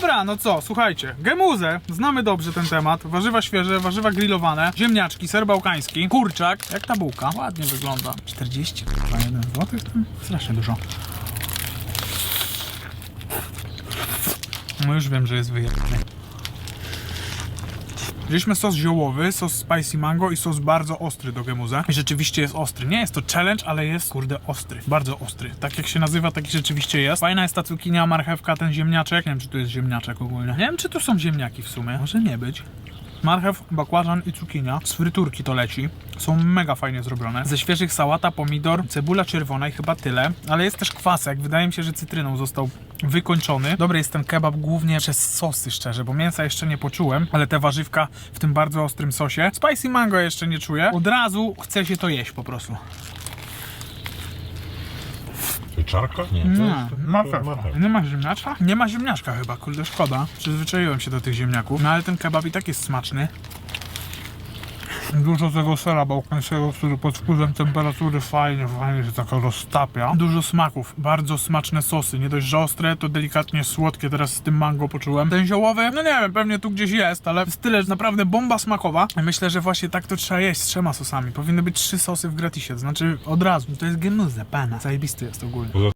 Dobra, no co, słuchajcie. Gemuzę, znamy dobrze ten temat. Warzywa świeże, warzywa grillowane, ziemniaczki, ser bałkański, kurczak. Jak ta bułka? Ładnie wygląda. 40 chyba 1 złotych? Strasznie dużo. No już wiem, że jest wyjechany. Wzięliśmy sos ziołowy, sos spicy mango i sos bardzo ostry do gemuza. I rzeczywiście jest ostry. Nie jest to challenge, ale jest kurde ostry. Bardzo ostry. Tak jak się nazywa, taki rzeczywiście jest. Fajna jest ta cukinia, marchewka, ten ziemniaczek. Nie wiem, czy tu jest ziemniaczek ogólnie. Nie wiem, czy tu są ziemniaki w sumie. Może nie być. Marchew, bakłażan i cukinia. Z fryturki to leci. Są mega fajnie zrobione. Ze świeżych sałata, pomidor, cebula czerwona i chyba tyle. Ale jest też kwasek. Wydaje mi się, że cytryną został wykończony. Dobry jest ten kebab głównie przez sosy, szczerze, bo mięsa jeszcze nie poczułem, ale te warzywka w tym bardzo ostrym sosie. Spicy mango jeszcze nie czuję. Od razu chce się to jeść po prostu. Pieczarka? Nie. Nie, marchewka. marchewka. Nie ma ziemniaczka? Nie ma ziemniaczka chyba, kurde szkoda. Przyzwyczaiłem się do tych ziemniaków. No ale ten kebab i tak jest smaczny. Dużo tego sera bałkańskiego, który pod wpływem temperatury fajnie, fajnie się tak roztapia. Dużo smaków, bardzo smaczne sosy. Nie dość, że ostre, to delikatnie słodkie. Teraz z tym mango poczułem. Ten ziołowy, no nie wiem, pewnie tu gdzieś jest, ale jest tyle, że naprawdę bomba smakowa. Myślę, że właśnie tak to trzeba jeść z trzema sosami. Powinny być trzy sosy w gratisie, to znaczy od razu. To jest genuze, pana. Zajebisty jest ogólnie.